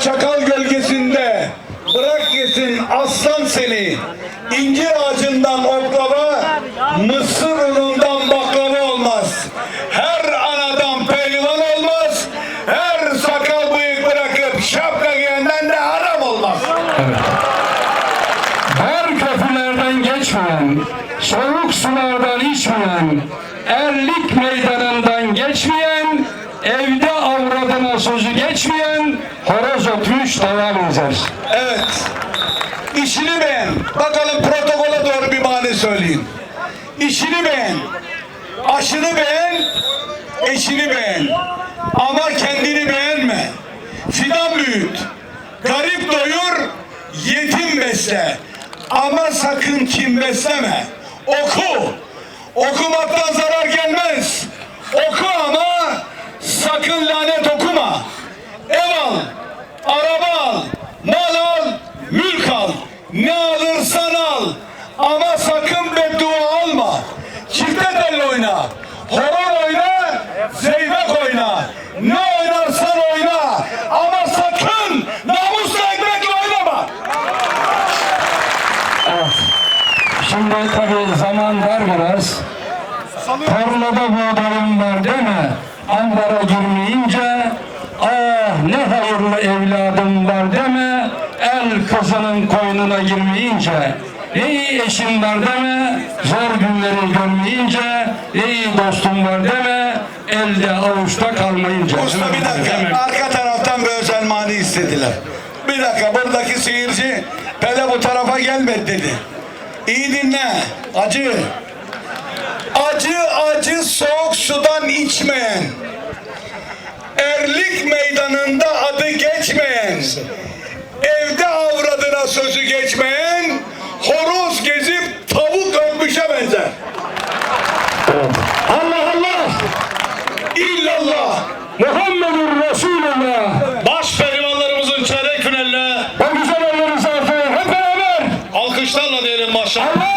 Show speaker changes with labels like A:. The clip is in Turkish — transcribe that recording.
A: Çakal gölgesinde. Bırak yesin aslan seni. İncir ağacından oklava, mısır unundan baklava olmaz. Her anadan pehlivan olmaz. Her sakal bıyık bırakıp şapka giyenden de haram olmaz.
B: Her köprülerden geçmeyen, soğuk sulardan içmeyen, erlik meydanından geçmeyen, evde sözü geçmeyen, horoz ötmüş devam eder.
A: Evet. İşini beğen. Bakalım protokola doğru bir mani söyleyin. İşini beğen. Aşını beğen. Eşini beğen. Ama kendini beğenme. Fidan büyüt. Garip doyur. Yetim besle. Ama sakın kim besleme. Oku. Okumaktan zarar gelmez. Oku ama sakın lanet al, araba al, mal al, mülk al. Ne alırsan al. Ama sakın beddua alma. Çifte telli oyna. Horon oyna, zeybek oyna. Ne oynarsan oyna. Ama sakın namusla ekmekle oynama.
B: Şimdi tabii zaman dar biraz. Tarlada buğdayım var deme, ambara girmeyince, ah ne hayırlı evladım var deme, el kızının koynuna girmeyince, iyi eşim var deme, zor günleri görmeyince, iyi dostum var deme, elde avuçta kalmayınca.
A: Usta bir dakika. Arka taraftan bir özel mani istediler. Bir dakika buradaki seyirci Pele bu tarafa gelmedi dedi. İyi dinle. Acı. Acı acı soğuk sudan içmeyen. Erlik meydanında adı geçmeyen. Evde sözü geçmeyen. Horoz gezip tavuk öpmüşe benzer.
B: Allah Allah!
A: İllallah.
B: Muhammedur Resulullah!
C: Baş pehlivanlarımızın çeyrek finaline
B: O güzel zaten hep beraber!
C: alkışlarla diyelim maşallah.